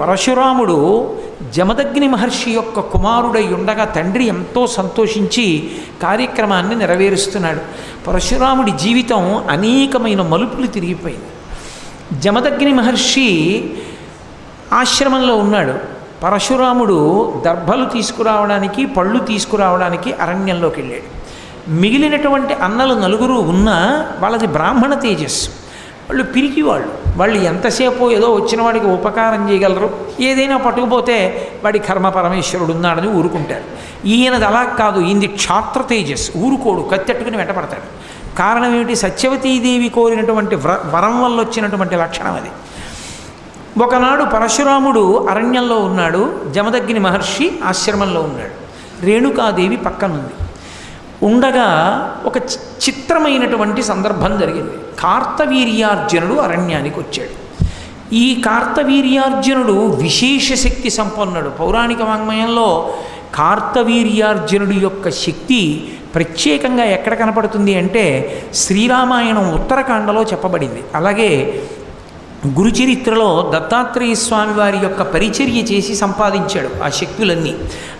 పరశురాముడు జమదగ్ని మహర్షి యొక్క కుమారుడై ఉండగా తండ్రి ఎంతో సంతోషించి కార్యక్రమాన్ని నెరవేరుస్తున్నాడు. పరశురాముడి జీవితం అనేకమైన మలుపులు తిరిగిపోయింది. జమదగ్ని మహర్షి ఆశ్రమంలో ఉన్నాడు. పరశురాముడు దర్భలు తీసుకురావడానికి పళ్ళు తీసుకురావడానికి అరణ్యంలోకి వెళ్ళాడు. మిగిలినటువంటి అన్నలు నలుగురు ఉన్నా వాళ్ళది బ్రాహ్మణ తేజస్సు. వాళ్ళు పిరికి వాళ్ళు. వాళ్ళు ఎంతసేపు ఏదో వచ్చిన వాడికి ఉపకారం చేయగలరు? ఏదైనా పట్టుకుపోతే వాడి కర్మ పరమేశ్వరుడు ఉన్నాడని ఊరుకుంటారు. ఈయనది అలా కాదు ఈయనది క్షాత్ర తేజస్ ఊరుకోడు కత్తెట్టుకుని వెంటపడతాడు. కారణం ఏమిటి? సత్యవతీదేవి కోరినటువంటి వ్ర వరం వల్ల వచ్చినటువంటి లక్షణం అది. ఒకనాడు పరశురాముడు అరణ్యంలో ఉన్నాడు జమదగ్ని మహర్షి ఆశ్రమంలో ఉన్నాడు. రేణుకాదేవి పక్కనుంది. ఉండగా ఒక చి- చిత్రమైనటువంటి సందర్భం జరిగింది. కార్తవీర్యార్జునుడు అరణ్యానికి వచ్చాడు. ఈ కార్తవీర్యార్జునుడు విశేష శక్తి సంపన్నుడు. పౌరాణిక వాంగ్మయంలో కార్తవీర్యార్జునుడి యొక్క శక్తి ప్రత్యేకంగా ఎక్కడ కనపడుతుంది అంటే శ్రీరామాయణం ఉత్తరకాండలో చెప్పబడింది. అలాగే గురుచరిత్రలో దత్తాత్రేయ స్వామి వారి యొక్క పరిచర్య చేసి సంపాదించాడు ఆ శక్తులన్నీ.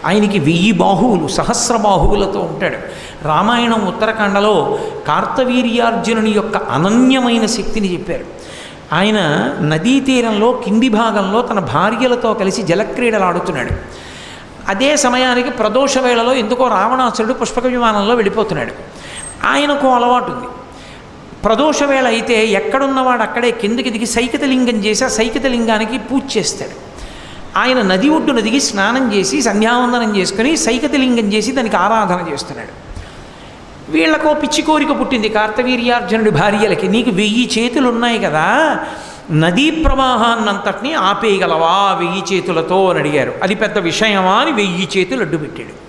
ఆయనకి వెయ్యి బాహువులు సహస్ర బాహువులతో ఉంటాడు. రామాయణం ఉత్తరకాండలో కార్తవీర్యార్జునుని యొక్క అనన్యమైన శక్తిని చెప్పారు. ఆయన నదీ తీరంలో కింది భాగంలో తన భార్యలతో కలిసి జలక్రీడలాడుతున్నాడు. అదే సమయానికి ప్రదోష వేళలో ఎందుకో రావణాసురుడు పుష్పక విమానంలో వెళ్ళిపోతున్నాడు. ఆయనకు అలవాటు ఉంది ప్రదోష వేళ అయితే ఎక్కడున్నవాడు అక్కడే కిందకి దిగి సైకితలింగం చేసి ఆ సైకితలింగానికి పూజ చేస్తాడు. ఆయన నది ఒడ్డున దిగి స్నానం చేసి సంధ్యావందనం చేసుకుని సైకతలింగం చేసి దానికి ఆరాధన చేస్తున్నాడు. వీళ్ళకో పిచ్చి కోరిక పుట్టింది. కార్తవీర్యార్జునుడి భార్యలకి నీకు వెయ్యి చేతులు ఉన్నాయి కదా నదీ ప్రవాహాన్నంతటినీ ఆపేయగలవా వెయ్యి చేతులతో? అని అడిగారు. అది పెద్ద విషయమా? అని వెయ్యి చేతులు అడ్డు పెట్టాడు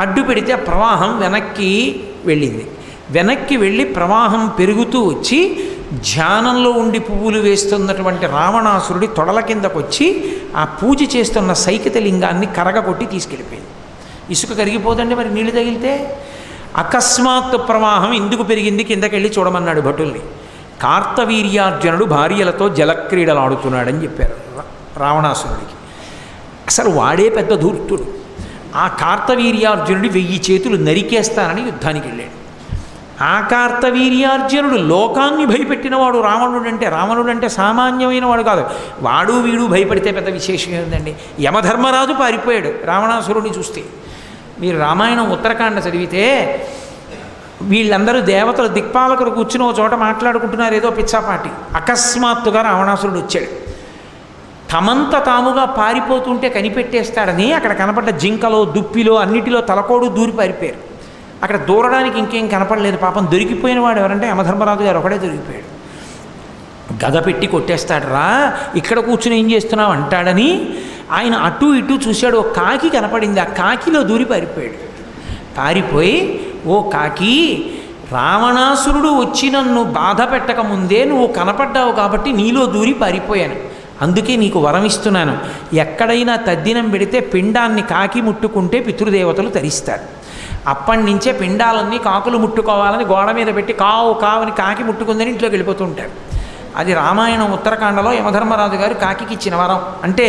అడ్డు పెడితే ఆ ప్రవాహం వెనక్కి వెళ్ళింది. వెనక్కి వెళ్ళి ప్రవాహం పెరుగుతూ వచ్చి ధ్యానంలో ఉండి పువ్వులు వేస్తున్నటువంటి రావణాసురుడి తొడల కిందకొచ్చి ఆ పూజ చేస్తున్న సైకిత లింగాన్ని కరగకొట్టి తీసుకెళ్ళిపోయింది. ఇసుక కరిగిపోదండి మరి నీళ్ళు తగిలితే? అకస్మాత్తు ప్రవాహం ఎందుకు పెరిగింది కిందకెళ్ళి చూడమన్నాడు భటుల్ని. కార్తవీర్యార్జునుడు భార్యలతో జలక్రీడలాడుతున్నాడని చెప్పారు రావణాసురుడికి. అసలు వాడే పెద్ద ధూర్తుడు. ఆ కార్తవీర్యార్జునుడి వెయ్యి చేతులు నరికేస్తానని యుద్ధానికి వెళ్ళాడు. ఆకార్తవీర్యార్జునుడు లోకాన్ని భయపెట్టినవాడు రావణుడు అంటే రావణుడు అంటే సామాన్యమైన వాడు కాదు. వాడు వీడు భయపడితే పెద్ద విశేషం ఏందండి యమధర్మరాజు పారిపోయాడు రావణాసురుడిని చూస్తే. మీరు రామాయణం ఉత్తరాఖండ చదివితే వీళ్ళందరూ దేవతలు దిక్పాలకులు కూర్చుని ఒక చోట మాట్లాడుకుంటున్నారు ఏదో పిచ్చాపాటి. అకస్మాత్తుగా రావణాసురుడు వచ్చాడు. తమంత తాముగా పారిపోతుంటే కనిపెట్టేస్తాడని అక్కడ కనపడ్డ జింకలో దుప్పిలో అన్నిటిలో తలకోడు దూరి పారిపోయారు. అక్కడ దూరడానికి ఇంకేం కనపడలేదు. పాపం దొరికిపోయిన వాడు ఎవరంటే యమధర్మరాజు గారు. ఒకడే దొరికిపోయాడు. గద పెట్టి కొట్టేస్తాడు రా ఇక్కడ కూర్చుని ఏం చేస్తున్నావు అంటాడని ఆయన అటు ఇటు చూశాడు. ఓ కాకి కనపడింది. ఆ కాకిలో దూరి పారిపోయాడు. పారిపోయి ఓ కాకి రావణాసురుడు వచ్చి నన్ను బాధ పెట్టకముందే నువ్వు కనపడ్డావు కాబట్టి నీలో దూరి పారిపోయాను. అందుకే నీకు వరం ఇస్తున్నాను. ఎక్కడైనా తద్దినం పెడితే పిండాన్ని కాకి ముట్టుకుంటే పితృదేవతలు తరిస్తారు. అప్పటి నుంచే పిండాలన్నీ కాకులు ముట్టుకోవాలని గోడ మీద పెట్టి కావు కావని కాకి ముట్టుకుందని ఇంట్లోకి వెళ్ళిపోతూ ఉంటాడు అది రామాయణం ఉత్తరాఖండలో యమధర్మరాజు గారు కాకికి ఇచ్చిన వరం. అంటే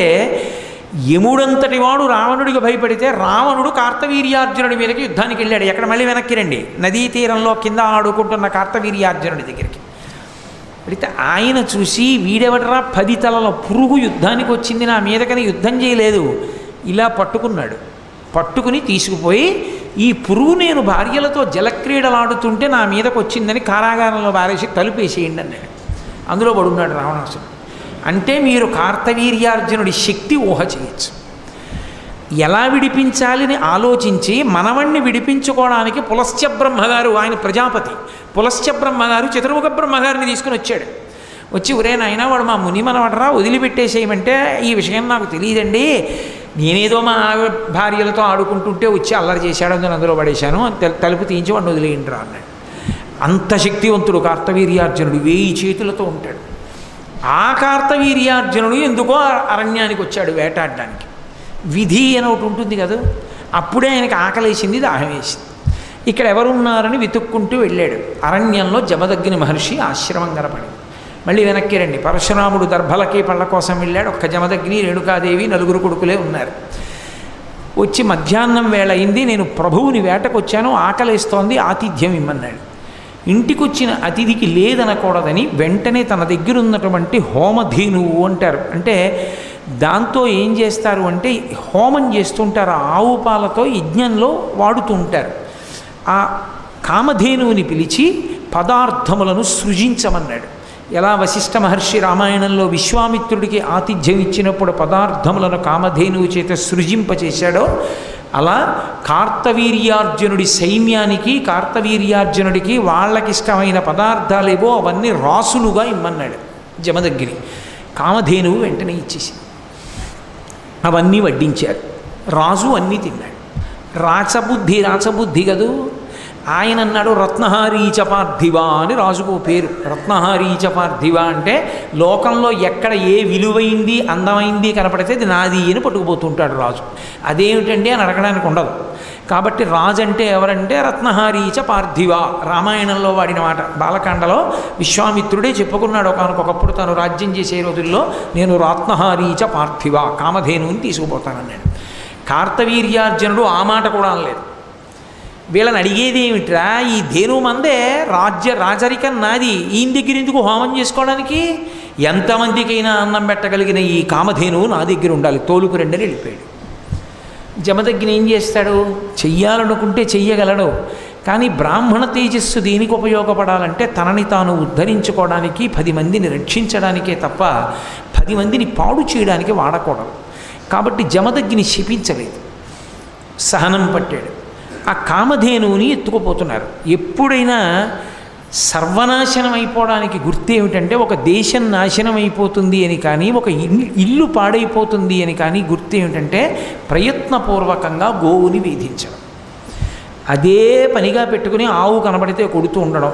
యముడంతటి వాడు రావణుడికి భయపడితే రావణుడు కార్తవీర్యార్జునుడి మీదకి యుద్ధానికి వెళ్ళాడు. ఎక్కడ మళ్ళీ వెనక్కి రండి. నదీ తీరంలో కింద ఆడుకుంటున్న కార్తవీర్యార్జునుడి దగ్గరికి. అయితే ఆయన చూసి వీడెవడరా పది తలల పురుగు యుద్ధానికి వచ్చింది నా మీదకని యుద్ధం చేయలేదు. ఇలా పట్టుకున్నాడు. పట్టుకుని తీసుకుపోయి ఈ పురుగు నేను భార్యలతో జలక్రీడలాడుతుంటే నా మీదకు వచ్చిందని కారాగారంలో బారేసి తలుపేసేయండి అన్నాడు. అందులో పడున్నాడు రావణాసుడు. అంటే మీరు కార్తవీర్యార్జునుడి శక్తి ఊహ చేయొచ్చు. ఎలా విడిపించాలని ఆలోచించి మనవణ్ణి విడిపించుకోవడానికి పులశ్చ బ్రహ్మగారు ఆయన ప్రజాపతి పులశ్చ బ్రహ్మగారు చతుర్ముఖ బ్రహ్మగారిని తీసుకుని వచ్చాడు. వచ్చి ఒరే నాయన వాడు మా ముని మనవడరా వదిలిపెట్టేసేయమంటే ఈ విషయం నాకు తెలియదండి. నేనేదో మా భార్యలతో ఆడుకుంటుంటే వచ్చి అల్లరి చేశాడు అని అందులో పడేశాను తలుపు తీయించి వాడిని వదిలేయండిరా అన్నాడు. అంత శక్తివంతుడు కార్తవీర్యార్జునుడు వేయి చేతులతో ఉంటాడు. ఆ కార్తవీర్యార్జునుడు ఎందుకో అరణ్యానికి వచ్చాడు వేటాడడానికి. విధి అని ఒకటి ఉంటుంది కదా అప్పుడే ఆయనకి ఆకలేసింది దాహం వేసింది. ఇక్కడ ఎవరున్నారని వెతుక్కుంటూ వెళ్ళాడు. అరణ్యంలో జమదగ్ని మహర్షి ఆశ్రమం కనపడింది. మళ్ళీ వెనక్కి రండి. పరశురాముడు దర్భలకి పళ్ళ కోసం వెళ్ళాడు. ఒక్క జమదగ్ని రేణుకాదేవి నలుగురు కొడుకులే ఉన్నారు. వచ్చి మధ్యాహ్నం వేళ అయింది. నేను ప్రభువుని వేటకొచ్చాను. ఆకలేస్తోంది. ఆతిథ్యం ఇమ్మన్నాడు. ఇంటికొచ్చిన అతిథికి లేదనకూడదని వెంటనే తన దగ్గర ఉన్నటువంటి హోమధేనువు అంటారు. అంటే దాంతో ఏం చేస్తారు అంటే హోమం చేస్తుంటారు. ఆ ఆవు పాలతో యజ్ఞంలో వాడుతూ ఉంటారు ఆ కామధేనువుని పిలిచి పదార్థములను సృజించమన్నాడు. ఎలా వశిష్ఠ మహర్షి రామాయణంలో విశ్వామిత్రుడికి ఆతిథ్యం ఇచ్చినప్పుడు పదార్థములను కామధేనువు చేత సృజింపచేశాడో అలా కార్తవీర్యార్జునుడి సైన్యానికి కార్తవీర్యార్జునుడికి వాళ్ళకిష్టమైన పదార్థాలేవో అవన్నీ రాసులుగా ఇమ్మన్నాడు జమదగ్గిరి కామధేనువు వెంటనే ఇచ్చేసి అవన్నీ వడ్డించారు. రాజు అన్నీ తిన్నాడు. రాచబుద్ధి రాచబుద్ధి కదూ? ఆయన అన్నాడు రత్నహారీచ పార్థివ అని రాజుకు పేరు. రత్నహారీచ పార్థివ అంటే లోకంలో ఎక్కడ ఏ విలువైంది అందమైంది కనపడితే అది నాది అని పట్టుకుపోతుంటాడు రాజు. అదేమిటండి అని అడగడానికి ఉండదు. కాబట్టి రాజు అంటే ఎవరంటే రత్నహారీచ పార్థివ. రామాయణంలో వాడిన మాట. బాలకాండలో విశ్వామిత్రుడే చెప్పుకున్నాడు ఒకనకొకప్పుడు తను రాజ్యం చేసే రోజుల్లో నేను రత్నహారీచ పార్థివ కామధేనుని తీసుకుపోతానన్నాడు. కార్తవీర్యార్జునుడు ఆ మాట కూడా అనలేదు. వీళ్ళని అడిగేది ఏమిట్రా? ఈ ధేను మందే రాజ్య రాజరికం నాది ఈయన దగ్గర ఎందుకు హోమం చేసుకోవడానికి? ఎంతమందికైనా అన్నం పెట్టగలిగిన ఈ కామధేనువు నా దగ్గర ఉండాలి. తోలుకు రెండని వెళ్ళిపోయాడు. జమదగ్గిన ఏం చేస్తాడు? చెయ్యాలనుకుంటే చెయ్యగలడు. కానీ బ్రాహ్మణ తేజస్సు దేనికి ఉపయోగపడాలంటే తనని తాను ఉద్ధరించుకోవడానికి పది మందిని రక్షించడానికే తప్ప పది మందిని పాడు చేయడానికి వాడకూడదు. కాబట్టి జమదగ్గిని శపించలేదు. సహనం పట్టాడు. ఆ కామధేనువుని ఎత్తుకుపోతున్నారు. ఎప్పుడైనా సర్వనాశనం అయిపోవడానికి గుర్తు ఏమిటంటే ఒక దేశం నాశనం అయిపోతుంది అని కానీ ఒక ఇల్లు ఇల్లు పాడైపోతుంది అని కానీ గుర్తు ఏమిటంటే ప్రయత్నపూర్వకంగా గోవుని వేధించడం. అదే పనిగా పెట్టుకుని ఆవు కనబడితే కొడుతూ ఉండడం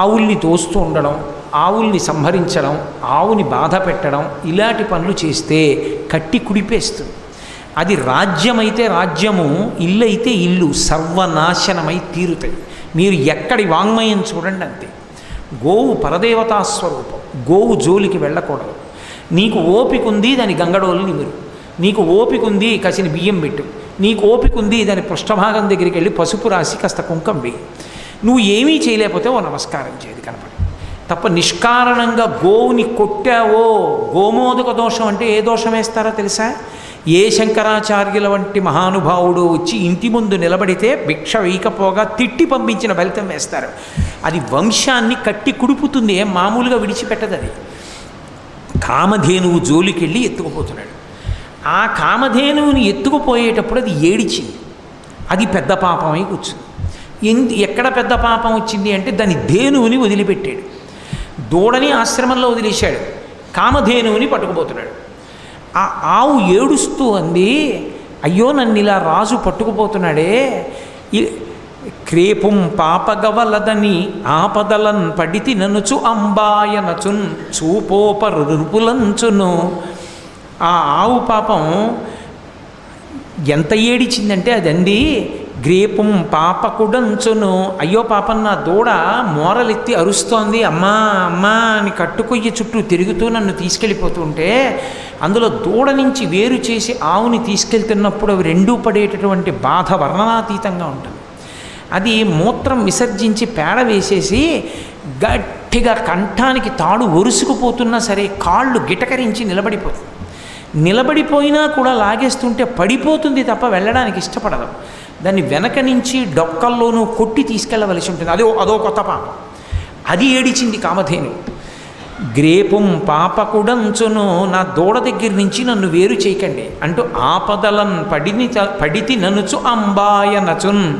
ఆవుల్ని తోస్తూ ఉండడం ఆవుల్ని సంహరించడం ఆవుని బాధ పెట్టడం ఇలాంటి పనులు చేస్తే కట్టి కుడిపేస్తుంది. అది రాజ్యమైతే రాజ్యము ఇల్లు అయితే ఇల్లు సర్వనాశనమై తీరుతాయి. మీరు ఎక్కడి వాంగ్మయం చూడండి అంతే. గోవు పరదేవతా స్వరూపం గోవు జోలికి వెళ్ళకూడదు. నీకు ఓపిక ఉంది దాని గంగడోలు నిమురు. నీకు ఓపిక ఉంది కసిన బియ్యం పెట్టు. నీకు ఓపిక ఉంది దాని పృష్ఠభాగం దగ్గరికి వెళ్ళి పసుపు రాసి కాస్త కుంకం వేయి. నువ్వు ఏమీ చేయలేకపోతే ఓ నమస్కారం చేయదు కనపడి తప్ప నిష్కారణంగా గోవుని కొట్టావో గోమోదక దోషం అంటే ఏ దోషం వేస్తారో తెలుసా? ఏ శంకరాచార్యుల వంటి మహానుభావుడు వచ్చి ఇంటి ముందు నిలబడితే భిక్ష వేయకపోగా తిట్టి పంపించిన ఫలితం వేస్తారు. అది వంశాన్ని కట్టి కుడుపుతుంది మామూలుగా విడిచిపెట్టదు అది. కామధేనువు జోలికెళ్ళి ఎత్తుకుపోతున్నాడు. ఆ కామధేనువుని ఎత్తుకుపోయేటప్పుడు అది ఏడిచింది. అది పెద్ద పాపమై కూర్చుంది. ఎందు ఎక్కడ పెద్ద పాపం వచ్చింది అంటే దాని ధేనువుని వదిలిపెట్టాడు. దూడని ఆశ్రమంలో వదిలేశాడు. కామధేనువుని పట్టుకుపోతున్నాడు. ఆ ఆవు ఏడుస్తూ అంది అయ్యో నన్ను ఇలా రాజు పట్టుకుపోతున్నాడే. క్రేపుం పాపగవలదని ఆపదలన్ పడితి ననుచు అంబాయనచున్ చూపోపరుపులంచును. ఆ ఆవు పాపం ఎంత ఏడిచిందంటే అదండి గ్రేపం పాపకుడంచును అయ్యో పాపం నా దూడ మోరలెత్తి అరుస్తోంది. అమ్మా అమ్మా అని కట్టుకొయ్య చుట్టూ తిరుగుతూ నన్ను తీసుకెళ్ళిపోతుంటే అందులో దూడ నుంచి వేరు చేసి ఆవుని తీసుకెళ్తున్నప్పుడు అవి రెండూ పడేటటువంటి బాధ వర్ణనాతీతంగా ఉంటుంది. అది మూత్రం విసర్జించి పేడ వేసేసి గట్టిగా కంఠానికి తాడు ఒరుసుకుపోతున్నా సరే కాళ్ళు గిటకరించి నిలబడిపోతుంది నిలబడిపోయినా కూడా లాగేస్తుంటే పడిపోతుంది తప్ప వెళ్ళడానికి ఇష్టపడదు దాన్ని వెనక నుంచి డొక్కల్లోనూ కొట్టి తీసుకెళ్ళవలసి ఉంటుంది. అదే అదో కొత్త పాపం. అది ఏడిచింది కామధేను. గ్రేపం పాపకుడంచును నా దూడ దగ్గర నుంచి నన్ను వేరు చేయకండి. అంటూ ఆపదలన్ పడిని పడితి ననుచు అంబాయ నచున్.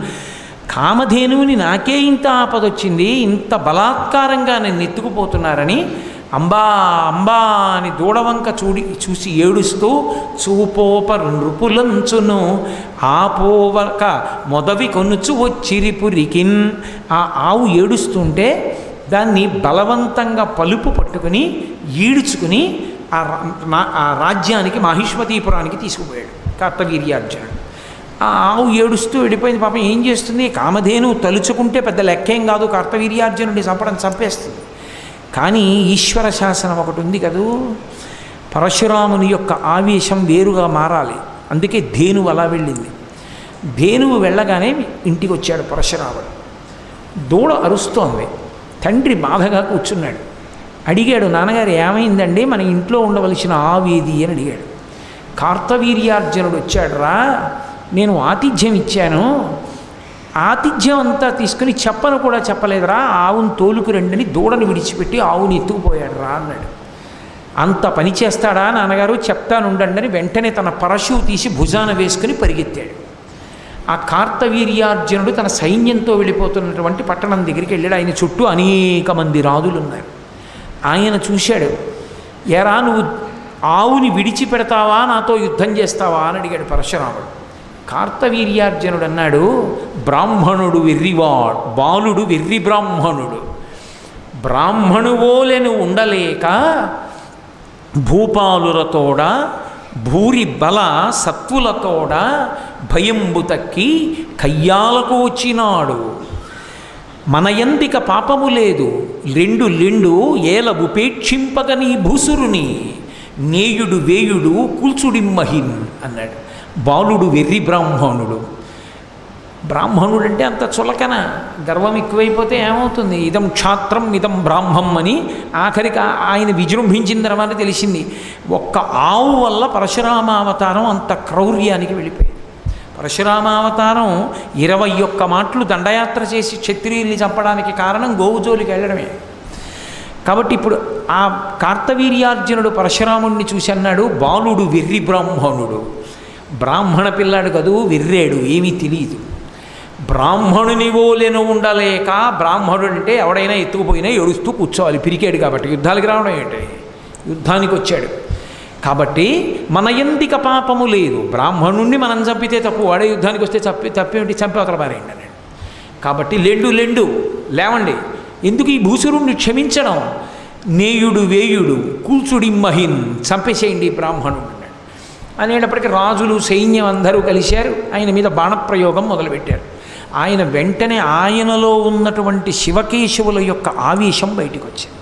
కామధేనువుని నాకే ఇంత ఆపదొచ్చింది ఇంత బలాత్కారంగా నన్ను ఎత్తుకుపోతున్నారని అంబా అంబా అని దూడవంక చూడి చూసి ఏడుస్తూ చూపోప నృపులంచును ఆపోవక మొదవి కొనుచు వచ్చిరిపురికిన్ ఆ ఆవు ఏడుస్తుంటే దాన్ని బలవంతంగా పలుపు పట్టుకుని ఈడ్చుకుని ఆ రా- ఆ రాజ్యానికి మహిష్మతీపురానికి తీసుకుపోయాడు కర్తవీర్యార్జునుడు ఆ ఆవు ఏడుస్తూ వెళ్ళిపోయింది పాపం ఏం చేస్తుంది? కామధేను తలుచుకుంటే పెద్ద లెక్కేం కాదు కర్తవీర్యార్జునుడిని చంపడం చంపేస్తుంది. కానీ ఈశ్వర శాసనం ఒకటి ఉంది కదూ? పరశురాముని యొక్క ఆవేశం వేరుగా మారాలి. అందుకే ధేనువు అలా వెళ్ళింది. ధేనువు వెళ్ళగానే ఇంటికి వచ్చాడు పరశురాముడు. దూడ అరుస్తోంది. తండ్రి బాధగా కూర్చున్నాడు. అడిగాడు నాన్నగారు ఏమైందండి? మన ఇంట్లో ఉండవలసిన ఆవేది? అని అడిగాడు. కార్తవీర్యార్జునుడు వచ్చాడురా. నేను ఆతిథ్యం ఇచ్చాను. ఆతిథ్యం అంతా తీసుకుని చెప్పను కూడా చెప్పలేదురా ఆవును తోలుకు రండిని దూడను విడిచిపెట్టి ఆవుని ఎత్తుకుపోయాడు రా అన్నాడు. అంత పని చేస్తాడా నాన్నగారు? చెప్తానుండండి అని వెంటనే తన పరశువు తీసి భుజాన వేసుకుని పరిగెత్తాడు. ఆ కార్తవీర్యార్జునుడు తన సైన్యంతో వెళ్ళిపోతున్నటువంటి పట్టణం దగ్గరికి వెళ్ళాడు. ఆయన చుట్టూ అనేక మంది రాజులు ఉన్నారు ఆయన చూశాడు ఎరా నువ్వు ఆవుని విడిచిపెడతావా? నాతో యుద్ధం చేస్తావా? అని అడిగాడు పరశురాముడు. కార్తవీర్యార్జునుడు అన్నాడు బ్రాహ్మణుడు వెర్రివాడు బాలుడు వెర్రి బ్రాహ్మణుడు. బ్రాహ్మణువోలెను ఉండలేక భూపాలులతోడ భూరి బల సత్వులతోడ భయంబు తక్కి కయ్యాలకు వచ్చినాడు. మన ఎందిక పాపము లేదు లెండు లెండు ఏల ఉపేక్షింపగని భూసురుని నేయుడు వేయుడు కూల్చుడిమ్మహిన్ అన్నాడు. బాలుడు వెర్రి బ్రాహ్మణుడు. బ్రాహ్మణుడు అంటే అంత చులకన గర్వం ఎక్కువైపోతే ఏమవుతుంది? ఇదం క్షాత్రం ఇదం బ్రాహ్మం అని ఆఖరికి ఆయన విజృంభించిన తర్వాత తెలిసింది. ఒక్క ఆవు వల్ల పరశురామావతారం అంత క్రౌర్యానికి వెళ్ళిపోయింది. పరశురామావతారం ఇరవై ఒక్క మాటలు దండయాత్ర చేసి క్షత్రియుల్ని చంపడానికి కారణం గోవు జోలికి వెళ్ళడమే. కాబట్టి ఇప్పుడు ఆ కార్తవీర్యార్జునుడు పరశురాముణ్ణి చూసి అన్నాడు బాలుడు వెర్రి బ్రాహ్మణుడు. బ్రాహ్మణ పిల్లాడు కదూ విర్రేడు ఏమీ తెలియదు బ్రాహ్మణుని ఓలెను ఉండలేక బ్రాహ్మణుడు అంటే ఎవడైనా ఎత్తుకుపోయినా ఏడుస్తూ కూర్చోవాలి. పిరికాడు కాబట్టి యుద్ధాలకు రావడం ఏంటి? యుద్ధానికి వచ్చాడు. కాబట్టి మన ఎందిక పాపము లేదు? బ్రాహ్మణుణ్ణి మనం చంపితే తప్పు వాడే యుద్ధానికి వస్తే చంపి తప్పేమిటి? చంపి అవతల అన్నాడు కాబట్టి లెండు లెండు లేవండి. ఎందుకు ఈ భూసురుణ్ణి క్షమించడం? నేయుడు వేయుడు కూల్చుడి మహిన్ చంపేసేయండి బ్రాహ్మణుడు అనేటప్పటికీ రాజులు సైన్యం అందరూ కలిశారు. ఆయన మీద బాణప్రయోగం మొదలుపెట్టారు. ఆయన వెంటనే ఆయనలో ఉన్నటువంటి శివకేశవుల యొక్క ఆవేశం బయటికి వచ్చింది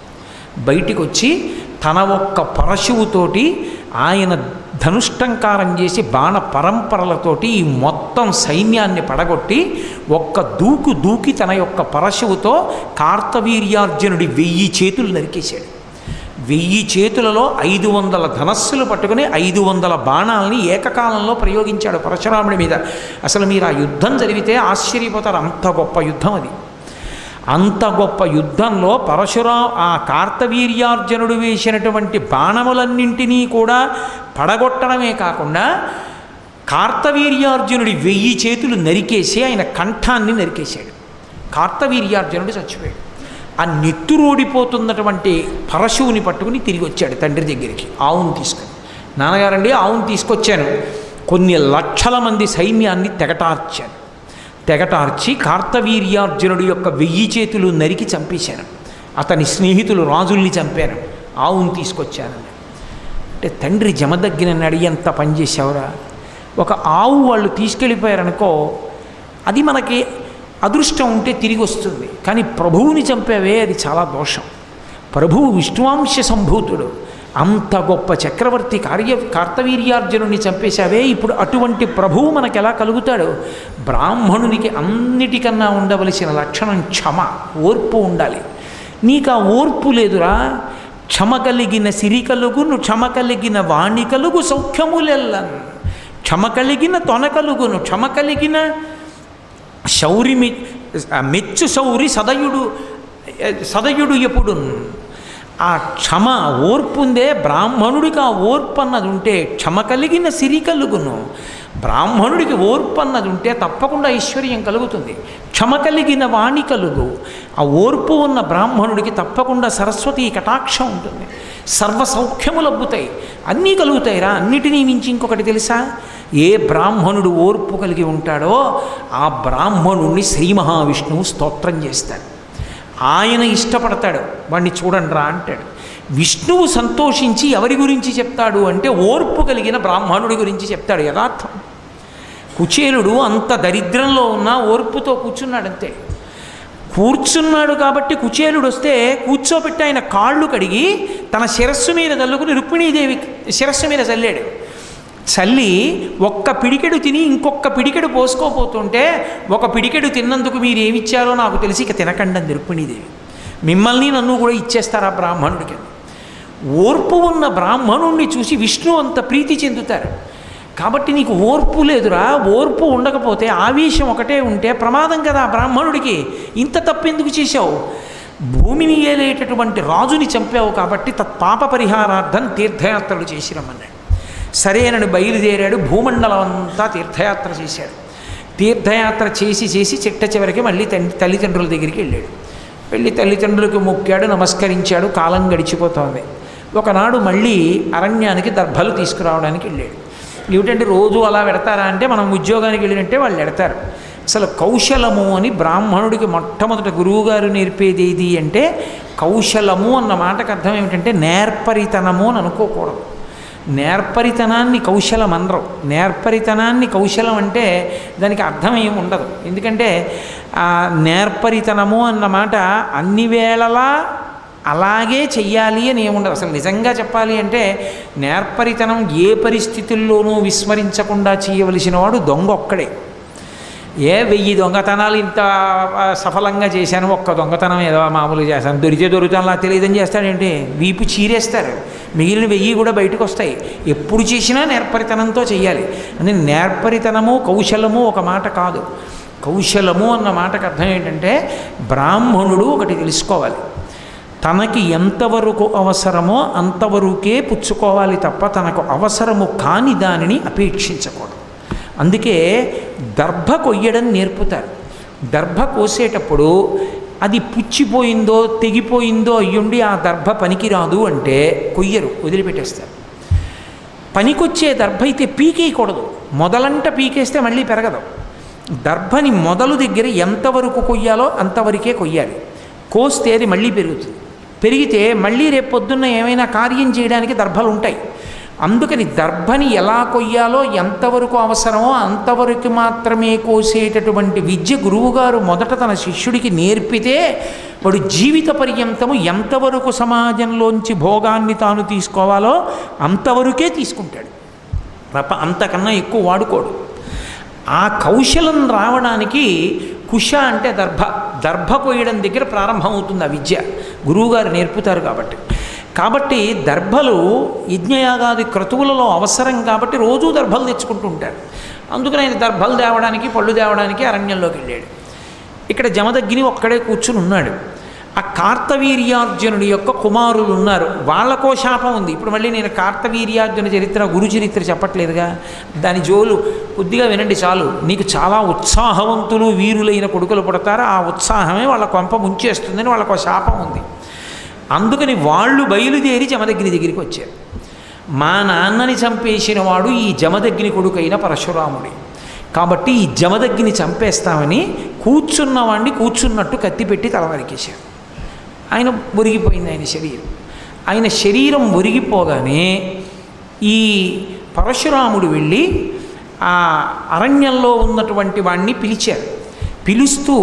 బయటికి వచ్చి తన ఒక్క పరశువుతోటి ఆయన ధనుష్టంకారం చేసి బాణ పరంపరలతోటి ఈ మొత్తం సైన్యాన్ని పడగొట్టి ఒక్క దూకు దూకి తన యొక్క పరశువుతో కార్తవీర్యార్జునుడి వెయ్యి చేతులు నరికేశాడు. వెయ్యి చేతులలో ఐదు వందల ధనస్సులు పట్టుకుని ఐదు వందల బాణాలని ఏకకాలంలో ప్రయోగించాడు పరశురాముడి మీద. అసలు మీరు ఆ యుద్ధం జరిగితే ఆశ్చర్యపోతారు. అంత గొప్ప యుద్ధం అది. అంత గొప్ప యుద్ధంలో పరశురా ఆ కార్తవీర్యార్జునుడు వేసినటువంటి బాణములన్నింటినీ కూడా పడగొట్టడమే కాకుండా కార్తవీర్యార్జునుడి వెయ్యి చేతులు నరికేసి ఆయన కంఠాన్ని నరికేశాడు. కార్తవీర్యార్జునుడు చచ్చిపోయాడు. ఆ నెత్తురోడిపోతున్నటువంటి పరశువుని పట్టుకుని తిరిగి వచ్చాడు తండ్రి దగ్గరికి. ఆవును తీసుకుని. నాన్నగారండి ఆవును తీసుకొచ్చాను. కొన్ని లక్షల మంది సైన్యాన్ని తెగటార్చాను. తెగటార్చి కార్తవీర్యార్జునుడి యొక్క వెయ్యి చేతులు నరికి చంపేశాను. అతని స్నేహితులు రాజుల్ని చంపాను. ఆవును తీసుకొచ్చాను. అంటే తండ్రి జమదగ్గినన్నాడు ఎంత పని చేశావురా? ఒక ఆవు వాళ్ళు తీసుకెళ్ళిపోయారనుకో అది మనకి అదృష్టం ఉంటే తిరిగి వస్తుంది. కానీ ప్రభువుని చంపేవే అది చాలా దోషం. ప్రభువు విష్ణువాంశ సంభూతుడు. అంత గొప్ప చక్రవర్తి కార్య కార్తవీర్యార్జునుడిని చంపేశావే. ఇప్పుడు అటువంటి ప్రభువు మనకు ఎలా కలుగుతాడు? బ్రాహ్మణునికి అన్నిటికన్నా ఉండవలసిన లక్షణం క్షమ ఓర్పు ఉండాలి. నీకు ఆ ఓర్పు లేదురా. క్షమ కలిగిన సిరి కలుగును క్షమ కలిగిన వాణి కలుగు సౌఖ్యములెల్లన్. క్షమ కలిగిన తొన కలుగును క్షమ కలిగిన శౌరి మెచ్చు శౌరి సదయుడు సదయుడు ఎప్పుడు ఆ క్షమ ఓర్పుందే బ్రాహ్మణుడికి ఆ ఓర్పు అన్నది ఉంటే క్షమ కలిగిన సిరి కలుగును బ్రాహ్మణుడికి ఓర్పు అన్నది ఉంటే తప్పకుండా ఐశ్వర్యం కలుగుతుంది. క్షమ కలిగిన వాణి కలుగు. ఆ ఓర్పు ఉన్న బ్రాహ్మణుడికి తప్పకుండా సరస్వతి కటాక్షం ఉంటుంది. సర్వ సౌఖ్యములు అబ్బుతాయి. అన్నీ కలుగుతాయిరా. అన్నిటినీ మించి ఇంకొకటి తెలుసా? ఏ బ్రాహ్మణుడు ఓర్పు కలిగి ఉంటాడో ఆ బ్రాహ్మణుణ్ణి శ్రీ మహావిష్ణువు స్తోత్రం చేస్తాడు. ఆయన ఇష్టపడతాడు. వాడిని చూడండిరా అంటాడు. విష్ణువు సంతోషించి ఎవరి గురించి చెప్తాడు అంటే ఓర్పు కలిగిన బ్రాహ్మణుడి గురించి చెప్తాడు యథార్థం. కుచేలుడు అంత దరిద్రంలో ఉన్న ఓర్పుతో కూర్చున్నాడంతే. కూర్చున్నాడు కాబట్టి కుచేలుడు వస్తే కూర్చోబెట్టి ఆయన కాళ్ళు కడిగి తన శిరస్సు మీద చల్లుకుని రుక్మిణీదేవి శిరస్సు మీద చల్లాడు. చల్లి ఒక్క పిడికెడు తిని ఇంకొక పిడికెడు పోసుకోపోతుంటే ఒక పిడికెడు తిన్నందుకు మీరు ఏమిచ్చారో నాకు తెలిసి ఇక తినకండి అంది రుక్మిణీదేవి. మిమ్మల్ని నన్ను కూడా ఇచ్చేస్తారా బ్రాహ్మణుడికి ఓర్పు ఉన్న బ్రాహ్మణుణ్ణి చూసి విష్ణు అంత ప్రీతి చెందుతారు. కాబట్టి నీకు ఓర్పు లేదురా ఓర్పు ఉండకపోతే ఆవేశం ఒకటే ఉంటే ప్రమాదం కదా బ్రాహ్మణుడికి. ఇంత తప్పెందుకు చేశావు? భూమిని ఏలేటటువంటి రాజుని చంపావు కాబట్టి తత్పాప పరిహారార్థం తీర్థయాత్రలు చేసిరమ్మన్నాడు సరేనని బయలుదేరాడు భూమండలం అంతా తీర్థయాత్ర చేశాడు. తీర్థయాత్ర చేసి చేసి చిట్ట చివరికి మళ్ళీ తండ్రి తల్లిదండ్రుల దగ్గరికి వెళ్ళాడు. వెళ్ళి తల్లిదండ్రులకు మొక్కాడు నమస్కరించాడు కాలం గడిచిపోతోంది. ఒకనాడు మళ్ళీ అరణ్యానికి దర్భలు తీసుకురావడానికి వెళ్ళాడు. ఏమిటంటే రోజు అలా పెడతారా అంటే మనం ఉద్యోగానికి వెళ్ళినట్టే వాళ్ళు పెడతారు. అసలు కౌశలము అని బ్రాహ్మణుడికి మొట్టమొదట గురువుగారు నేర్పేది ఏది అంటే కౌశలము అన్న మాటకు అర్థం ఏమిటంటే నేర్పరితనము అని అనుకోకూడదు. నేర్పరితనాన్ని కౌశలం అనరు. నేర్పరితనాన్ని కౌశలం అంటే దానికి అర్థం ఏమి ఉండదు. ఎందుకంటే ఆ నేర్పరితనము అన్న మాట అన్ని వేళలా అలాగే చెయ్యాలి అని ఏముండదు. అసలు నిజంగా చెప్పాలి అంటే నేర్పరితనం ఏ పరిస్థితుల్లోనూ విస్మరించకుండా చేయవలసిన వాడు దొంగ ఒక్కడే. ఏ వెయ్యి దొంగతనాలు ఇంత సఫలంగా చేశాను ఒక్క దొంగతనం ఏదో మామూలుగా చేశాను దొరికితే దొరుకుతాను నాకు తెలియదని చేస్తాడేంటి వీపు చీరేస్తారు. మిగిలిన వెయ్యి కూడా బయటకు వస్తాయి ఎప్పుడు చేసినా నేర్పరితనంతో చేయాలి అని నేర్పరితనము కౌశలము ఒక మాట కాదు. కౌశలము అన్న మాటకు అర్థం ఏంటంటే బ్రాహ్మణుడు ఒకటి తెలుసుకోవాలి. తనకి ఎంతవరకు అవసరమో అంతవరకే పుచ్చుకోవాలి తప్ప తనకు అవసరము కాని దానిని అపేక్షించకూడదు. అందుకే దర్భ కొయ్యడం నేర్పుతారు. దర్భ కోసేటప్పుడు అది పుచ్చిపోయిందో తెగిపోయిందో అయ్యుండి ఆ దర్భ పనికిరాదు అంటే కొయ్యరు వదిలిపెట్టేస్తారు. పనికొచ్చే దర్భ అయితే పీకేయకూడదు. మొదలంట పీకేస్తే మళ్ళీ పెరగదు. దర్భని మొదలు దగ్గర ఎంతవరకు కొయ్యాలో అంతవరకే కొయ్యాలి. కోస్తే అది మళ్ళీ పెరుగుతుంది. పెరిగితే మళ్ళీ రేపు పొద్దున్న ఏమైనా కార్యం చేయడానికి దర్భలు ఉంటాయి అందుకని దర్భని ఎలా కొయ్యాలో ఎంతవరకు అవసరమో అంతవరకు మాత్రమే కోసేటటువంటి విద్య గురువుగారు మొదట తన శిష్యుడికి నేర్పితే వాడు జీవిత పర్యంతము ఎంతవరకు సమాజంలోంచి భోగాన్ని తాను తీసుకోవాలో అంతవరకే తీసుకుంటాడు. తప్ప అంతకన్నా ఎక్కువ వాడుకోడు. ఆ కౌశలం రావడానికి కుష అంటే దర్భ. దర్భ కొయ్యడం దగ్గర ప్రారంభమవుతుంది ఆ విద్య. గురువుగారు నేర్పుతారు కాబట్టి. కాబట్టి దర్భలు యజ్ఞయాగాది క్రతువులలో అవసరం కాబట్టి రోజూ దర్భలు తెచ్చుకుంటూ ఉంటారు అందుకని ఆయన దర్భలు తేవడానికి పళ్ళు తేవడానికి అరణ్యంలోకి వెళ్ళాడు. ఇక్కడ జమదగ్గిని ఒక్కడే కూర్చుని ఉన్నాడు. ఆ కార్తవీర్యార్జునుడి యొక్క కుమారులు ఉన్నారు. వాళ్ళకో శాపం ఉంది. ఇప్పుడు మళ్ళీ నేను కార్తవీర్యార్జున చరిత్ర గురు చరిత్ర చెప్పట్లేదుగా? దాని జోలు కొద్దిగా వినండి చాలు. నీకు చాలా ఉత్సాహవంతులు వీరులైన కొడుకులు పుడతారు? ఆ ఉత్సాహమే వాళ్ళ కొంప ముంచేస్తుందని వాళ్ళకో శాపం ఉంది. అందుకని వాళ్ళు బయలుదేరి జమదగ్ని దగ్గరికి వచ్చారు. మా నాన్నని చంపేసిన వాడు ఈ జమదగ్ని కొడుకైన పరశురాముడి. కాబట్టి ఈ జమదగ్ని చంపేస్తామని కూర్చున్నవాడిని కూర్చున్నట్టు కత్తి పెట్టి తలవరికేశారు ఆయన ఒరిగిపోయింది ఆయన శరీరం. ఆయన శరీరం ఒరిగిపోగానే ఈ పరశురాముడు వెళ్ళి ఆ అరణ్యంలో ఉన్నటువంటి వాణ్ణి పిలిచారు పిలుస్తూ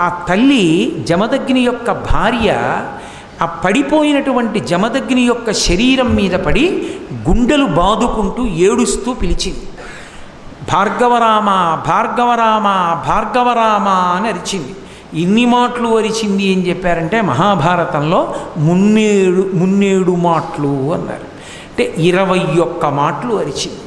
ఆ తల్లి జమదగ్ని యొక్క భార్య ఆ పడిపోయినటువంటి జమదగ్ని యొక్క శరీరం మీద పడి గుండెలు బాదుకుంటూ ఏడుస్తూ పిలిచింది. భార్గవరామ భార్గవరామ భార్గవరామ అని అరిచింది. ఇన్ని మాటలు అరిచింది ఏం చెప్పారంటే మహాభారతంలో మున్నేడు మున్నేడు మాటలు అన్నారు. అంటే ఇరవై ఒక్క మాటలు అరిచింది.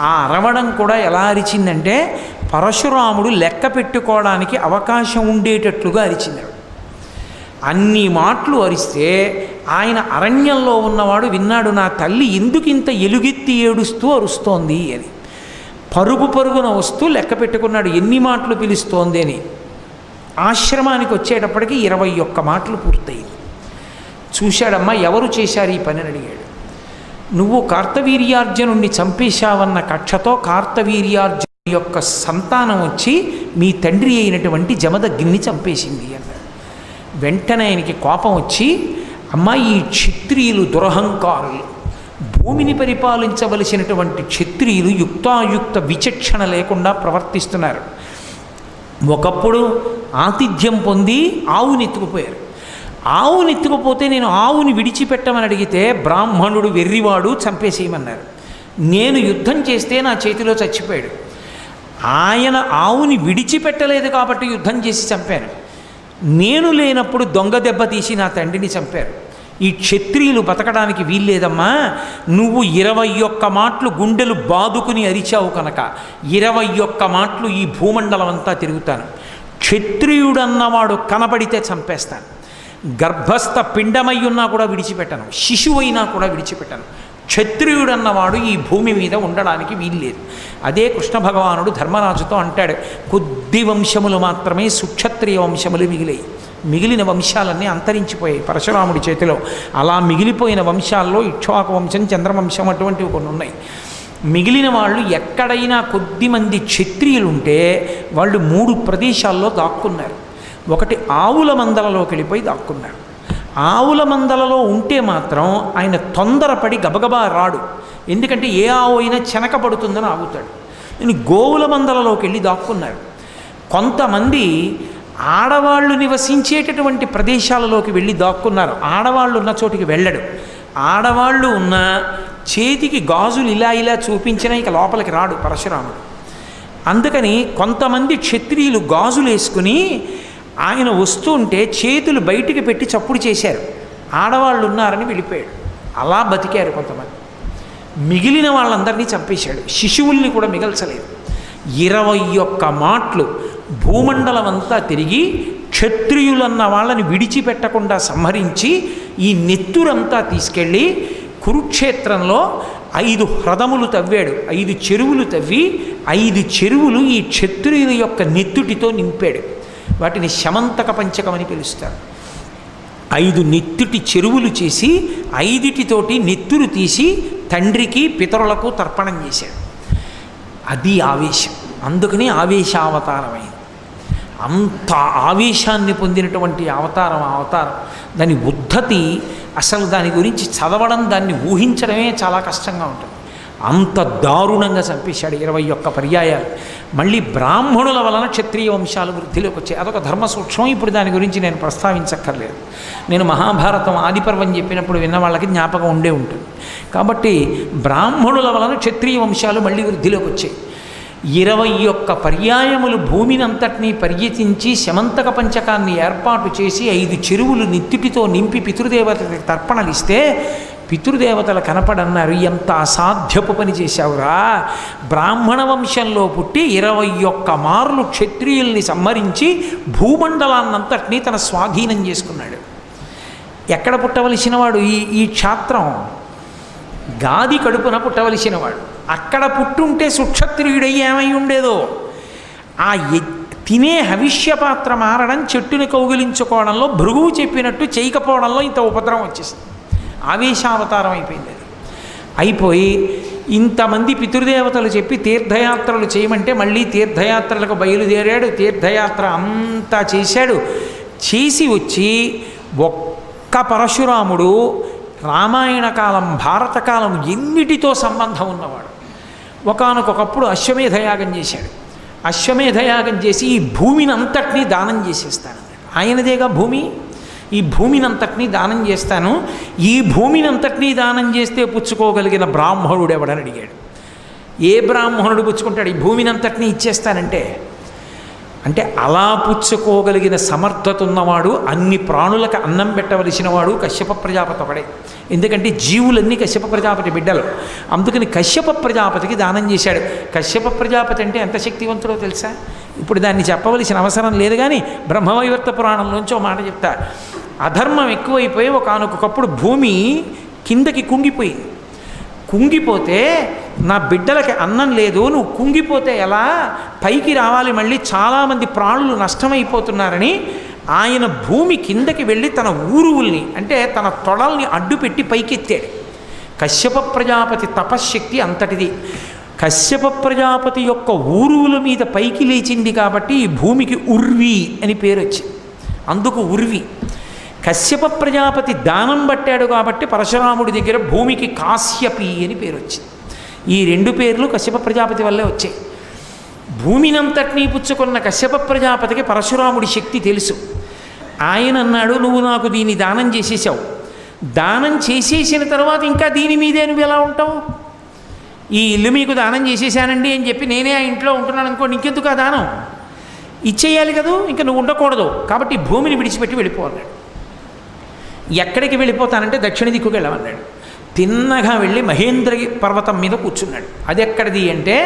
ఆ అరవడం కూడా ఎలా అరిచిందంటే పరశురాముడు లెక్క పెట్టుకోవడానికి అవకాశం ఉండేటట్లుగా అరిచింది. అన్ని మాటలు అరిస్తే ఆయన అరణ్యంలో ఉన్నవాడు విన్నాడు నా తల్లి ఎందుకు ఇంత ఎలుగెత్తి ఏడుస్తూ అరుస్తోంది అని. పరుగు పరుగున వస్తూ లెక్క పెట్టుకున్నాడు ఎన్ని మాటలు పిలుస్తోంది అని. ఆశ్రమానికి వచ్చేటప్పటికి ఇరవై ఒక్క మాటలు పూర్తయింది చూశాడమ్మా ఎవరు చేశారు ఈ పనిని అడిగాడు. నువ్వు కార్తవీర్యార్జునుణ్ణి చంపేశావన్న కక్షతో కార్తవీర్యార్జును యొక్క సంతానం వచ్చి మీ తండ్రి అయినటువంటి జమదగ్ని చంపేసింది అన్నాడు. వెంటనే ఆయనకి కోపం వచ్చి అమ్మా ఈ క్షత్రియులు దురహంకారులు. భూమిని పరిపాలించవలసినటువంటి క్షత్రియులు యుక్తాయుక్త విచక్షణ లేకుండా ప్రవర్తిస్తున్నారు. ఒకప్పుడు ఆతిథ్యం పొంది ఆవుని ఎత్తుకుపోయారు. ఆవుని ఎత్తుకుపోతే నేను ఆవుని విడిచిపెట్టమని అడిగితే బ్రాహ్మణుడు వెర్రివాడు చంపేసేయమన్నారు. నేను యుద్ధం చేస్తే నా చేతిలో చచ్చిపోయాడు. ఆయన ఆవుని విడిచిపెట్టలేదు కాబట్టి యుద్ధం చేసి చంపాను. నేను లేనప్పుడు దొంగ దెబ్బ తీసి నా తండ్రిని చంపారు. ఈ క్షత్రియులు బతకడానికి వీల్లేదమ్మా. నువ్వు ఇరవై ఒక్క మాటలు గుండెలు బాదుకుని అరిచావు కనుక ఇరవై ఒక్క మాటలు ఈ భూమండలం అంతా తిరుగుతాను. క్షత్రియుడన్నవాడు కనబడితే చంపేస్తాను. గర్భస్థ పిండమై ఉన్నా కూడా విడిచిపెట్టను. శిశువైనా కూడా విడిచిపెట్టను. క్షత్రియుడన్నవాడు ఈ భూమి మీద ఉండడానికి వీల్లేదు. అదే కృష్ణ భగవానుడు ధర్మరాజుతో అంటాడు కొద్ది వంశములు మాత్రమే సుక్షత్రియ వంశములు మిగిలాయి. మిగిలిన వంశాలన్నీ అంతరించిపోయాయి. పరశురాముడి చేతిలో అలా మిగిలిపోయిన వంశాల్లో ఇక్ష్వాకు వంశం చంద్రవంశం అటువంటివి కొన్ని ఉన్నాయి. మిగిలిన వాళ్ళు ఎక్కడైనా కొద్దిమంది క్షత్రియులు ఉంటే వాళ్ళు మూడు ప్రదేశాల్లో దాక్కున్నారు. ఒకటి ఆవుల మందలలోకి వెళ్ళిపోయి దాక్కున్నారు. ఆవుల మందలలో ఉంటే మాత్రం ఆయన తొందరపడి గబగబా రాడు. ఎందుకంటే ఏ ఆవు అయినా చెనకబడుతుందని ఆగుతాడు. నేను గోవుల మందలలోకి వెళ్ళి దాక్కున్నారు. కొంతమంది ఆడవాళ్ళు నివసించేటటువంటి ప్రదేశాలలోకి వెళ్ళి దాక్కున్నారు. ఆడవాళ్ళు ఉన్న చోటికి వెళ్ళడు. ఆడవాళ్ళు ఉన్న చేతికి గాజులు ఇలా ఇలా చూపించినా ఇక లోపలికి రాడు పరశురాముడు. అందుకని కొంతమంది క్షత్రియులు గాజులు వేసుకుని ఆయన వస్తుంటే చేతులు బయటికి పెట్టి చప్పుడు చేశారు. ఆడవాళ్ళు ఉన్నారని వెళ్ళిపోయాడు. అలా బతికారు కొంతమంది. మిగిలిన వాళ్ళందరినీ చంపేశాడు. శిశువుల్ని కూడా మిగల్చలేదు. ఇరవై ఒక్క మాటలు భూమండలం అంతా తిరిగి క్షత్రియులన్న వాళ్ళని విడిచిపెట్టకుండా సంహరించి ఈ నెత్తురంతా తీసుకెళ్ళి కురుక్షేత్రంలో ఐదు హ్రదములు తవ్వాడు. ఐదు చెరువులు తవ్వి ఐదు చెరువులు ఈ క్షత్రియుల యొక్క నెత్తుటితో నింపాడు. వాటిని శమంతక పంచకమని పిలుస్తారు. ఐదు నెత్తుటి చెరువులు చేసి ఐదిటితోటి నెత్తురు తీసి తండ్రికి పితరులకు తర్పణం చేశాడు. అది ఆవేశం. అందుకని ఆవేశావతారమైంది. అంత ఆవేశాన్ని పొందినటువంటి అవతారం అవతారం. దాని ఉద్ధతి అసలు దాని గురించి చదవడం దాన్ని ఊహించడమే చాలా కష్టంగా ఉంటుంది. అంత దారుణంగా చంపేశాడు ఇరవై ఒక్క పర్యాయాలు. మళ్ళీ బ్రాహ్మణుల వలన క్షత్రియ వంశాలు వృద్ధిలోకి వచ్చాయి. అదొక ధర్మ సూక్ష్మం. ఇప్పుడు దాని గురించి నేను ప్రస్తావించక్కర్లేదు. నేను మహాభారతం ఆదిపర్వం చెప్పినప్పుడు విన్న వాళ్ళకి జ్ఞాపకం ఉండే ఉంటుంది. కాబట్టి బ్రాహ్మణుల వలన క్షత్రియ వంశాలు మళ్ళీ వృద్ధిలోకి వచ్చాయి. ఇరవై ఒక్క పర్యాయములు భూమినంతటినీ పర్యటించి శమంతక పంచకాన్ని ఏర్పాటు చేసి ఐదు చెరువులు నిత్తిటితో నింపి పితృదేవతలకు తర్పణలిస్తే పితృదేవతలు కనపడన్నారు ఎంత అసాధ్యపు పని చేశావురా. బ్రాహ్మణ వంశంలో పుట్టి ఇరవై ఒక్క మార్లు క్షత్రియుల్ని సంహరించి భూమండలాన్నంతటినీ తన స్వాధీనం చేసుకున్నాడు. ఎక్కడ పుట్టవలసినవాడు? ఈ ఈ క్షాత్రం. గాది కడుపున పుట్టవలసినవాడు. అక్కడ పుట్టుంటే సుక్షత్రియుడై ఏమై ఉండేదో ఆ ఎ- తినే హవిష్య పాత్ర మారడం చెట్టుని కౌగిలించుకోవడంలో భృగువు చెప్పినట్టు చేయకపోవడంలో ఇంత ఉపద్రవం వచ్చేసింది. ఆవేశావతారం అయిపోయింది అది. అయిపోయి ఇంతమంది పితృదేవతలు చెప్పి తీర్థయాత్రలు చేయమంటే మళ్ళీ తీర్థయాత్రలకు బయలుదేరాడు. తీర్థయాత్ర అంతా చేశాడు. చేసి వచ్చి ఒక్క పరశురాముడు రామాయణ కాలం భారతకాలం ఎన్నిటితో సంబంధం ఉన్నవాడు? ఒకానొకప్పుడు అశ్వమేధయాగం చేశాడు. అశ్వమేధయాగం చేసి ఈ భూమిని అంతటినీ దానం చేసేస్తాను ఆయనదేగా భూమి? ఈ భూమిని అంతటినీ దానం చేస్తాను. ఈ భూమిని అంతటినీ దానం చేస్తే పుచ్చుకోగలిగిన బ్రాహ్మణుడు ఎవడని అడిగాడు. ఏ బ్రాహ్మణుడు పుచ్చుకుంటాడు? ఈ భూమిని అంతటినీ ఇచ్చేస్తానంటే అంటే అలా పుచ్చుకోగలిగిన సమర్థత ఉన్నవాడు అన్ని ప్రాణులకు అన్నం పెట్టవలసిన వాడు కశ్యప ప్రజాపతి ఒకడే. ఎందుకంటే జీవులన్నీ కశ్యప ప్రజాపతి బిడ్డలు. అందుకని కశ్యప ప్రజాపతికి దానం చేశాడు. కశ్యప ప్రజాపతి అంటే ఎంత శక్తివంతుడో తెలుసా? ఇప్పుడు దాన్ని చెప్పవలసిన అవసరం లేదు కానీ బ్రహ్మవైవర్త పురాణంలోంచి ఒక మాట చెప్తా. అధర్మం ఎక్కువైపోయి ఒకనొకప్పుడు భూమి కిందకి కుంగిపోయింది. కుంగిపోతే నా బిడ్డలకి అన్నం లేదు నువ్వు కుంగిపోతే ఎలా? పైకి రావాలి మళ్ళీ చాలామంది ప్రాణులు నష్టమైపోతున్నారని ఆయన భూమి కిందకి వెళ్ళి తన ఊరువుల్ని అంటే తన తొడల్ని అడ్డుపెట్టి పైకెత్తాడు. కశ్యప ప్రజాపతి తపశ్శక్తి అంతటిది. కశ్యప ప్రజాపతి యొక్క ఊరువుల మీద పైకి లేచింది కాబట్టి ఈ భూమికి ఉర్వి అని పేరు వచ్చింది. అందుకు ఉర్వి. కశ్యప ప్రజాపతి దానం పట్టాడు కాబట్టి పరశురాముడి దగ్గర భూమికి కాశ్యపి అని పేరు వచ్చింది. ఈ రెండు పేర్లు కశ్యప ప్రజాపతి వల్లే వచ్చాయి. భూమినంతటినీ పుచ్చుకున్న కశ్యప ప్రజాపతికి పరశురాముడి శక్తి తెలుసు. ఆయన అన్నాడు నువ్వు నాకు దీన్ని దానం చేసేసావు. దానం చేసేసిన తర్వాత ఇంకా దీని మీదే నువ్వు ఎలా ఉంటావు? ఈ ఇల్లు మీకు దానం చేసేసానండి అని చెప్పి నేనే ఆ ఇంట్లో ఉంటున్నాను అనుకోండి ఇంకెందుకు ఆ దానం? ఇచ్చేయాలి కదా? ఇంకా నువ్వు ఉండకూడదు. కాబట్టి భూమిని విడిచిపెట్టి వెళ్ళిపోన్నాడు ఎక్కడికి వెళ్ళిపోతానంటే దక్షిణ దిక్కుకు వెళ్ళమన్నాడు. తిన్నగా వెళ్ళి మహేంద్రగి పర్వతం మీద కూర్చున్నాడు. అది ఎక్కడిది అంటే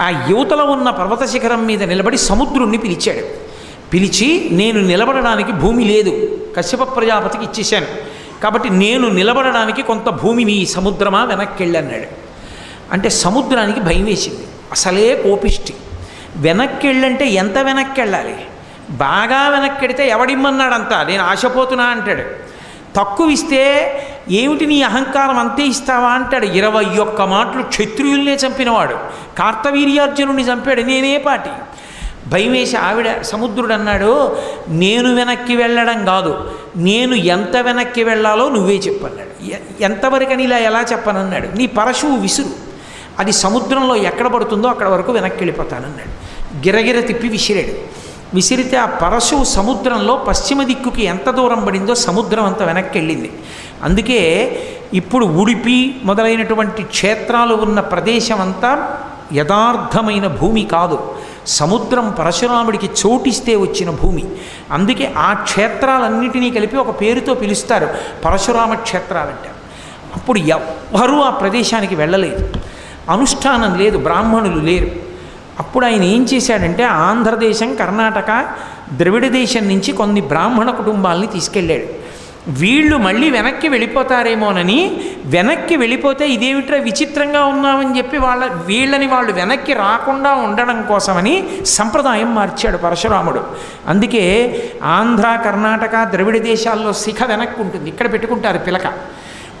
ఆ యువతలో ఉన్న పర్వత శిఖరం మీద నిలబడి సముద్రుణ్ణి పిలిచాడు. పిలిచి నేను నిలబడడానికి భూమి లేదు కశ్యప ప్రజాపతికి ఇచ్చేశాను. కాబట్టి నేను నిలబడడానికి కొంత భూమిని సముద్రమా వెనక్కి వెళ్ళన్నాడు అంటే సముద్రానికి భయం వేసింది. అసలే కోపిష్టి. వెనక్కి వెళ్ళంటే ఎంత వెనక్కి వెళ్ళాలి బాగా వెనక్కి వెడితే ఎవడిమ్మన్నాడంతా? నేను ఆశపోతున్నా అంటాడు. తక్కువ ఇస్తే ఏమిటి నీ అహంకారం అంతే ఇస్తావా అంటాడు. ఇరవై ఒక్క మాటలు క్షత్రియుల్నే చంపినవాడు. కార్తవీర్యార్జునుడిని చంపాడు. నేనే పాటి. భయం వేసి ఆవిడ సముద్రుడు అన్నాడు నేను వెనక్కి వెళ్ళడం కాదు. నేను ఎంత వెనక్కి వెళ్ళాలో నువ్వే చెప్పన్నాడు. ఎంతవరకని ఇలా ఎలా చెప్పనన్నాడు. నీ పరశువు విసురు. అది సముద్రంలో ఎక్కడ పడుతుందో అక్కడ వరకు వెనక్కి వెళ్ళిపోతానన్నాడు. గిరగిర తిప్పి విసిరాడు. విసిరితే ఆ పరశువు సముద్రంలో పశ్చిమ దిక్కుకి ఎంత దూరం పడిందో సముద్రం అంత వెనక్కి వెళ్ళింది. అందుకే ఇప్పుడు ఉడిపి మొదలైనటువంటి క్షేత్రాలు ఉన్న ప్రదేశం అంతా యథార్థమైన భూమి కాదు. సముద్రం పరశురాముడికి చోటిస్తే వచ్చిన భూమి. అందుకే ఆ క్షేత్రాలన్నిటినీ కలిపి ఒక పేరుతో పిలుస్తారు. పరశురామ క్షేత్రాలంటారు అప్పుడు ఎవ్వరూ ఆ ప్రదేశానికి వెళ్ళలేదు. అనుష్ఠానం లేదు బ్రాహ్మణులు లేరు. అప్పుడు ఆయన ఏం చేశాడంటే ఆంధ్రదేశం కర్ణాటక ద్రవిడ దేశం నుంచి కొన్ని బ్రాహ్మణ కుటుంబాలని తీసుకెళ్ళాడు. వీళ్ళు మళ్ళీ వెనక్కి వెళ్ళిపోతారేమోనని వెనక్కి వెళ్ళిపోతే ఇదేమిట్రా విచిత్రంగా ఉన్నామని చెప్పి వాళ్ళ వీళ్ళని వాళ్ళు వెనక్కి రాకుండా ఉండడం కోసమని సంప్రదాయం మార్చాడు పరశురాముడు. అందుకే ఆంధ్ర కర్ణాటక ద్రవిడ దేశాల్లో శిఖ వెనక్కి ఉంటుంది. ఇక్కడ పెట్టుకుంటారు పిలక.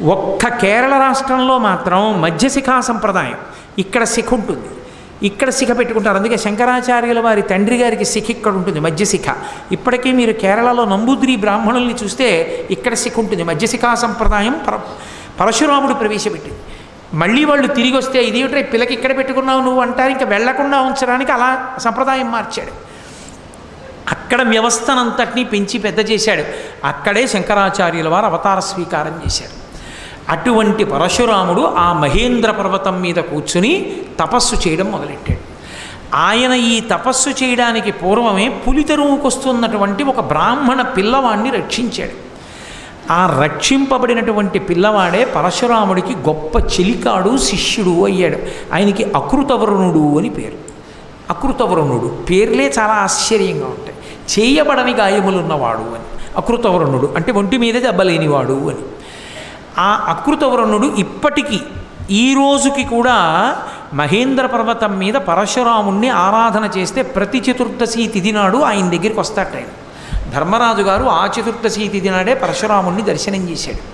ఒక్క కేరళ రాష్ట్రంలో మాత్రం మధ్యశిఖా సంప్రదాయం. ఇక్కడ శిఖ ఉంటుంది. ఇక్కడ శిఖ పెట్టుకుంటారు. అందుకే శంకరాచార్యుల వారి తండ్రి గారికి శిఖ ఇక్కడ ఉంటుంది మధ్యశిఖ ఇప్పటికీ మీరు కేరళలో నంబూద్రి బ్రాహ్మణుల్ని చూస్తే ఇక్కడ శిఖ ఉంటుంది మధ్యశిఖా సంప్రదాయం పర పరశురాముడు ప్రవేశపెట్టింది. మళ్ళీ వాళ్ళు తిరిగి వస్తే ఇదేమిట్రా పిల్లకి ఇక్కడ పెట్టుకున్నావు నువ్వు అంటారు ఇంకా వెళ్ళకుండా ఉంచడానికి అలా సంప్రదాయం మార్చాడు. అక్కడ వ్యవస్థనంతటినీ పెంచి పెద్ద చేశాడు. అక్కడే శంకరాచార్యుల వారు అవతార స్వీకారం చేశారు. అటువంటి పరశురాముడు ఆ మహేంద్ర పర్వతం మీద కూర్చుని తపస్సు చేయడం మొదలెట్టాడు. ఆయన ఈ తపస్సు చేయడానికి పూర్వమే పులితరువుకొస్తున్నటువంటి ఒక బ్రాహ్మణ పిల్లవాడిని రక్షించాడు. ఆ రక్షింపబడినటువంటి పిల్లవాడే పరశురాముడికి గొప్ప చిలికాడు శిష్యుడు అయ్యాడు. ఆయనకి అకృతవరుణుడు అని పేరు. అకృతవరుణుడు. పేర్లే చాలా ఆశ్చర్యంగా ఉంటాయి. చేయబడని గాయములున్నవాడు అని. అకృతవరుణుడు. అంటే ఒంటి మీదే దెబ్బలేనివాడు అని. ఆ అకృతవరుణుడు ఇప్పటికీ ఈ రోజుకి కూడా మహేంద్ర పర్వతం మీద పరశురాముణ్ణి ఆరాధన చేస్తే ప్రతి చతుర్దశి తిథి నాడు ఆయన దగ్గరికి వస్తాట ఆయన. ధర్మరాజు గారు ఆ చతుర్దశి తిథి నాడే పరశురాముణ్ణి దర్శనం చేశాడు.